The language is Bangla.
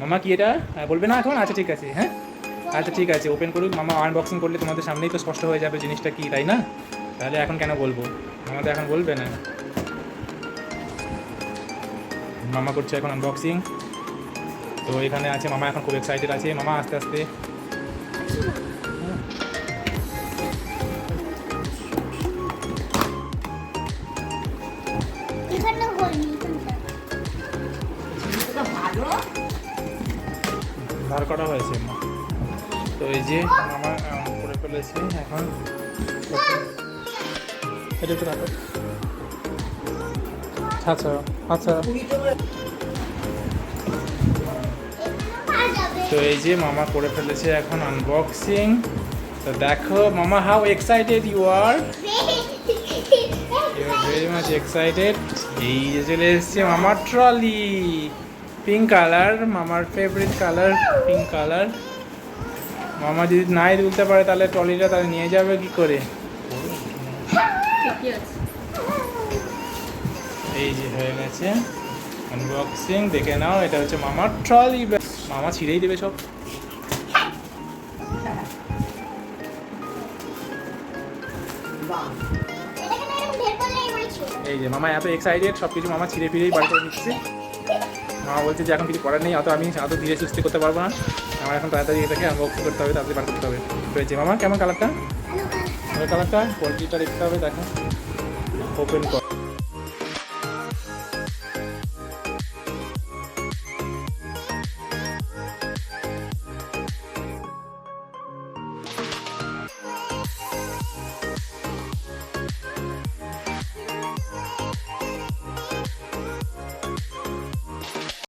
মামা কি এটা? বলবে না এখন? আচ্ছা ঠিক আছে হ্যাঁ? আচ্ছা ঠিক আছে ওপেন করুক। মামা আনবক্সিং করলে তোমাদের সামনেই তো স্পষ্ট হয়ে যাবে জিনিসটা কি, তাই না? তাহলে এখন কেন বলব? মামা তো এখন বলবে না। মামা করছে এখন আনবক্সিং তো এখানে আছে, মামা এখন খুব এক্সাইটেড আছে। মামা, আস্তে আস্তে। ধার করা হয়েছে তো এই যে মামা করে ফেলেছে এখন এটা একটু রাখো। আচ্ছা আচ্ছা। তো এই যে মামা করে ফেলেছে এখন আনবক্সিং তো দেখো মামা how excited you are you are very much excited এই যে চলে এসছে মামার ট্রলি পিঙ্ক কালার মামার ফেভারিট কালার পিঙ্ক কালার মামা যদি নাই তুলতে পারে তাহলে ট্রলিটা তাহলে নিয়ে যাবে কি করে? এই যে হয়ে গেছে আনবক্সিং দেখে নাও এটা হচ্ছে মামার ট্রলি মামা ছিঁড়েই দেবে সব। এই যে মামা এত এক্সাইটেড সব কিছু মামা ছিঁড়ে ফিরেই বাড়ি করে নিচ্ছে। মামা বলছে যে এখন কিছু করার নেই অত আমি অত ধীরে সুস্থ করতে পারব না। আমার এখন তাড়াতাড়ি এটাকে আনবক্সিং করতে হবে তাড়াতাড়ি বার করতে হবে। রয়েছে মামা কেমন কালারটা ভালো কালারটা পোলট্রিটা দেখতে হবে দেখো। ওপেন কর।